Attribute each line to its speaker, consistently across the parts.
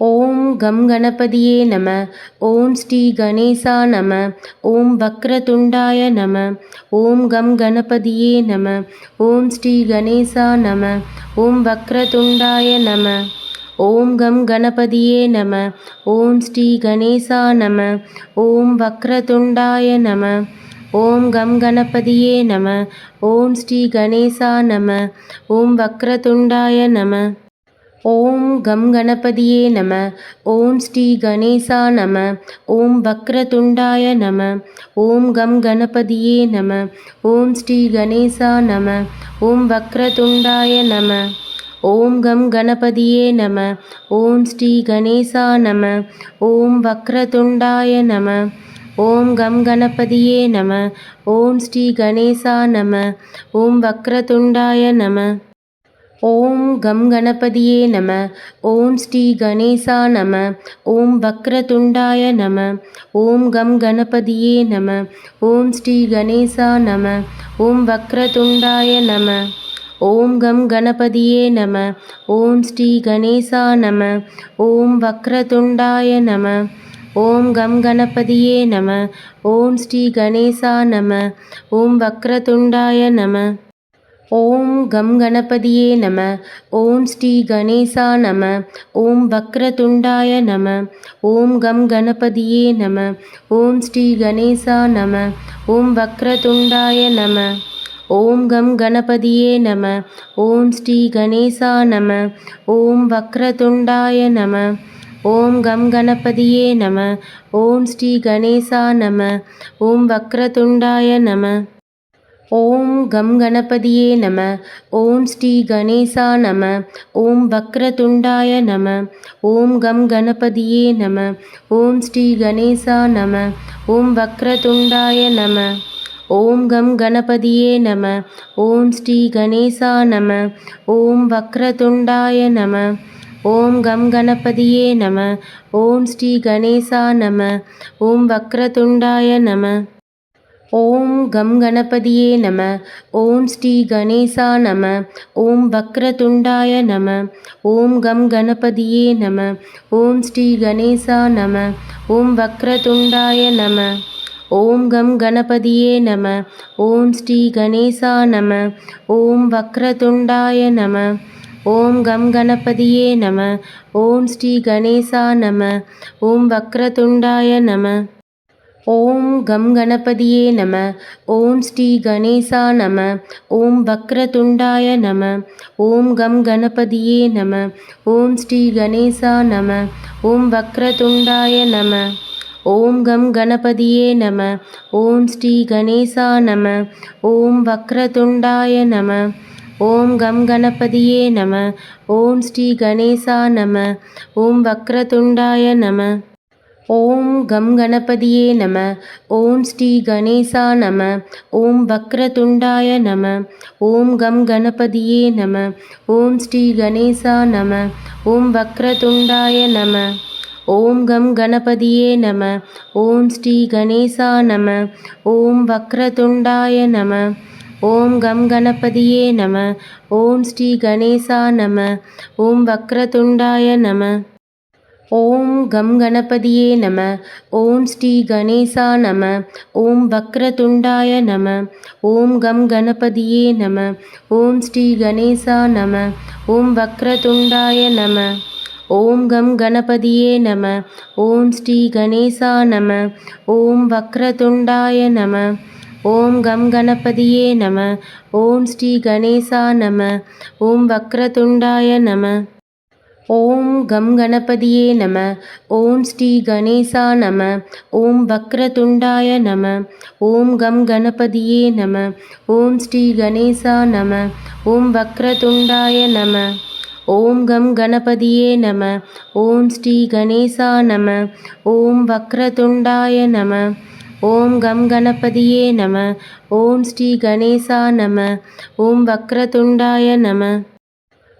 Speaker 1: ஓம் come கணபதியே நம ஓம் ஸ்ரீ கணேசா நம ஓம் வக்ரதுண்டாய நம ஓம் கம் கணபதியே நம ஓம் ஸ்ரீ கணேசா நம ஓம் வக்ரதுண்டாய நம ஓம் கம் கணபதியே நம ஓம் ஸ்ரீ கணேசா நம ஓம் வக்ரதுண்டாய நம ஓம் கம் கணபதியே நம ஓம் ஸ்ரீ கணேசா நம ஓம் வக்ரதுண்டாய நம ஓம் கம் கணபதியே நம ஓம் ஸ்ரீ கணேசா நம ஓம் வக்ரதுண்டாய நம ஓம் கம் கணபதியே நம ஓம் ஸ்ரீ கணேசா நம ஓம் வக்ரதுண்டாய நம ஓம் கம் கணபதியே நம ஓம் ஸ்ரீ கணேசா நம ஓம் வக்ரதுண்டாய நம ஓம் கம் கணபதியே நம ஓம் ஸ்ரீ கணேசா நம ஓம் வக்ரதுண்டாய நம ஓம் கம் கணபதியே நம ஓம் ஸ்ரீ கணேசா நம ஓம் வக்ரதுண்டாய நம ஓம் கம் கணபதியே நம ஓம் ஸ்ரீ கணேசா நம ஓம் வக்ரதுண்டாய நம ஓம் கம் கணபதியே நம ஓம் ஸ்ரீ கணேசா நம ஓம் வக்ரதுண்டாய நம ஓம் கம் கணபதியே நம ஓம் ஸ்ரீ கணேசா நம ஓம் வக்ரதுண்டாய நம ஓம் கம் கணபதியே நம ஓம் ஸ்ரீ கணேசா நம ஓம் வக்ரதுண்டாய நம ஓம் கம் கணபதியே நம ஓம் ஸ்ரீ கணேசா நம ஓம் வக்ரதுண்டாய நம ஓம் கம் கணபதியே நம ஓம் ஸ்ரீ கணேசா நம ஓம் வக்ரதுண்டாய நம ஓம் கம் கணபதியே நம ஓம் ஸ்ரீ கணேசா நம ஓம் வக்ரதுண்டாய நம ஓம் கம் கணபதியே நம ஓம் ஸ்ரீ கணேசா நம ஓம் வக்ரதுண்டாய நம ஓம் கம் கணபதியே நம ஓம் ஸ்ரீ கணேசா நம ஓம் வக்ரதுண்டாய நம ஓம் கம் கணபதியே நம ஓம் ஸ்ரீ கணேசா நம ஓம் வக்ரதுண்டாய நம ஓம் கம் கணபதியே நம ஓம் ஸ்ரீ கணேசா நம ஓம் வக்ரதுண்டாய நம ஓம் கம் கணபதியே நம ஓம் ஸ்ரீ கணேசா நம ஓம் வக்ரதுண்டாய நம ஓம் கம் கணபதியே நம ஓம் ஸ்ரீ கணேசா நம ஓம் வக்ரதுண்டாய நம ஓம் கம் கணபதியே நம ஓம் ஸ்ரீ கணேசா நம ஓம் வக்ரதுண்டாய நம ஓம் கம் கணபதியே நம ஓம் ஸ்ரீ கணேசா நம ஓம் வக்ரதுண்டாய நம ஓம் கம் கணபதியே நம ஓம் ஸ்ரீ கணேசா நம ஓம் வக்ரதுண்டாய நம ஓம் கம் கணபதியே நம ஓம் ஸ்ரீ கணேசா நம ஓம் வக்ரதுண்டாய நம ஓம் கம் கணபதியே நம ஓம் ஸ்ரீ கணேசா நம ஓம் வக்ரதுண்டாய நம ஓம் கம் கணபதியே நம ஓம் ஸ்ரீ கணேசா நம ஓம் வக்ரதுண்டாய நம ஓம் கம் கணபதியே நம ஓம் ஸ்ரீ கணேசா நம ஓம் வக்ரதுண்டாய நம ஓம் கம் கணபதியே நம ஓம் ஸ்ரீ கணேசா நம ஓம் வக்ரதுண்டாய நம ஓம் கம் கணபதியே நம ஓம் ஸ்ரீ கணேசா நம ஓம் வக்ரதுண்டாய நம ஓம் கம் கணபதியே நம ஓம் ஸ்ரீ கணேசா நம ஓம் வக்ரதுண்டாய நம ஓம் கம் கணபதியே நம ஓம் ஸ்ரீ கணேசா நம ஓம் வக்ரதுண்டாய நம ஓம் கம் கணபதியே நம ஓம் ஸ்ரீ கணேசா நம ஓம் வக்ரதுண்டாய நம ஓம் கம் கணபதியே நம ஓம் ஸ்ரீ கணேசா நம ஓம் வக்ரதுண்டாய நம ஓம் கம் கணபதியே நம ஓம் ஸ்ரீ கணேசா நம ஓம் வக்ரதுண்டாய நம ஓம் கம் கணபதியே நம ஓம் ஸ்ரீ கணேசா நம ஓம் வக்ரதுண்டாய நம ஓம் கம் கணபதியே நம ஓம் ஸ்ரீ கணேசா நம ஓம் வக்ரதுண்டாய நம ஓம் கம் கணபதியே நம ஓம் ஸ்ரீ கணேசா நம ஓம் வக்ரதுண்டாய நம ஓம் கம் கணபதியே நம ஓம் ஸ்ரீ கணேசா நம ஓம் வக்ரதுண்டாய நம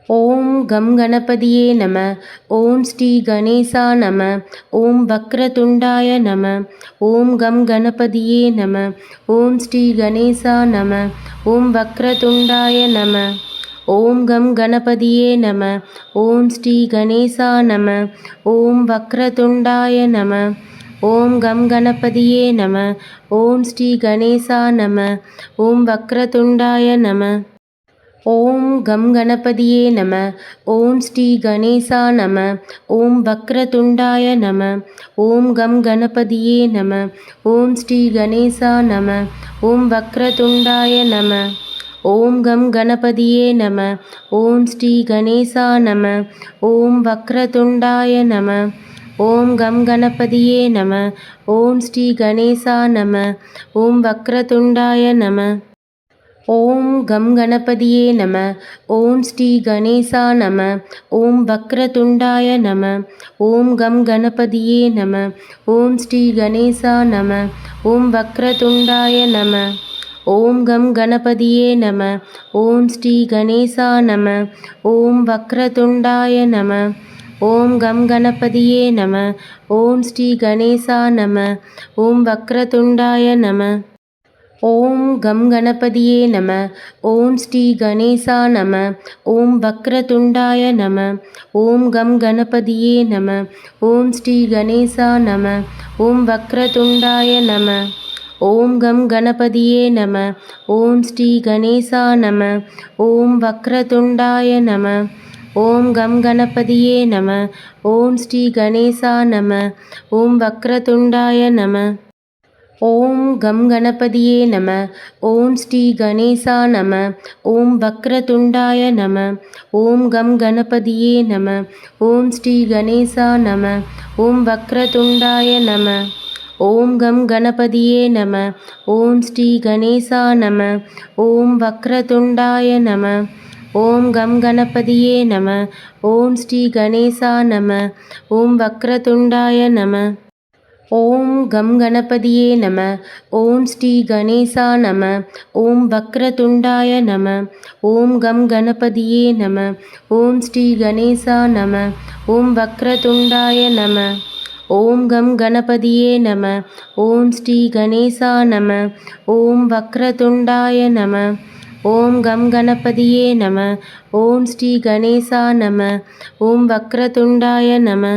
Speaker 1: ஓம் கம் கணபதியே நம ஓம் ஸ்ரீ கணேசா நம ஓம் வக்ரதுண்டாய நம ஓம் கம் கணபதியே நம ஓம் ஸ்ரீ கணேசா நம ஓம் வக்ரதுண்டாய நம ஓம் கம் கணபதியே நம ஓம் ஸ்ரீ கணேசா நம ஓம் வக்ரதுண்டாய நம ஓம் கம் கணபதியே நம ஓம் ஸ்ரீ கணேசா நம ஓம் வக்ரதுண்டாய நம ஓம் கம் கணபதியே நம ஓம் ஸ்ரீ கணேசா நம ஓம் வக்ரதுண்டாய நம ஓம் கம் கணபதியே நம ஓம் ஸ்ரீ கணேசா நம ஓம் வக்ரதுண்டாய நம ஓம் கம் கணபதியே நம ஓம் ஸ்ரீ கணேசா நம ஓம் வக்ரதுண்டாய நம ஓம் கம் கணபதியே நம ஓம் ஸ்ரீ கணேசா நம ஓம் வக்ரதுண்டாய நம ஓம் கம் கணபதியே நம ஓம் ஸ்ரீ கணேசா நம ஓம் வக்ரதுண்டாய நம ஓம் கம் கணபதியே நம ஓம் ஸ்ரீ கணேசா நம ஓம் வக்ரதுண்டாய நம ஓம் கம் கணபதியே நம ஓம் ஸ்ரீ கணேசா நம ஓம் வக்ரதுண்டாய நம ஓம் கம் கணபதியே நம ஓம் ஸ்ரீ கணேசா நம ஓம் வக்ரதுண்டாய நம ஓம் கம் கணபதியே நம ஓம் ஸ்ரீ கணேசா நம ஓம் வக்ரதுண்டாய நம ஓம் கம் கணபதியே நம ஓம் ஸ்ரீ கணேசா நம ஓம் வக்ரதுண்டாய நம ஓம் கம் கணபதியே நம ஓம் ஸ்ரீ கணேசா நம ஓம் வக்ரதுண்டாய நம ஓம் கம் கணபதியே நம ஓம் ஸ்ரீ கணேசா நம ஓம் வக்ரதுண்டாய நம ஓம் கம் கணபதியே நம ஓம் ஸ்ரீ கணேசா நம ஓம் வக்ரதுண்டாய நம ஓம் கம் கணபதியே நம ஓம் ஸ்ரீ கணேசா நம ஓம் வக்ரதுண்டாய நம ஓம் கம் கணபதியே நம ஓம் ஸ்ரீ கணேசா நம ஓம் வக்ரதுண்டாய நம ஓம் கம் கணபதியே நம ஓம் ஸ்ரீ கணேசா நம ஓம் வக்ரதுண்டாய நம ஓம் கம் கணபதியே நம ஓம் ஸ்ரீ கணேசா நம ஓம் வக்ரதுண்டாய நம ஓம் கம் கணபதியே நம ஓம் ஸ்ரீ கணேசா நம ஓம் வக்ரதுண்டாய நம ஓம் கம் கணபதியே நம ஓம் ஸ்ரீ கணேசா நம ஓம் வக்ரதுண்டாய நம ஓம் கம் கணபதியே நம ஓம் ஸ்ரீ கணேசா நம ஓம் வக்ரதுண்டாய நம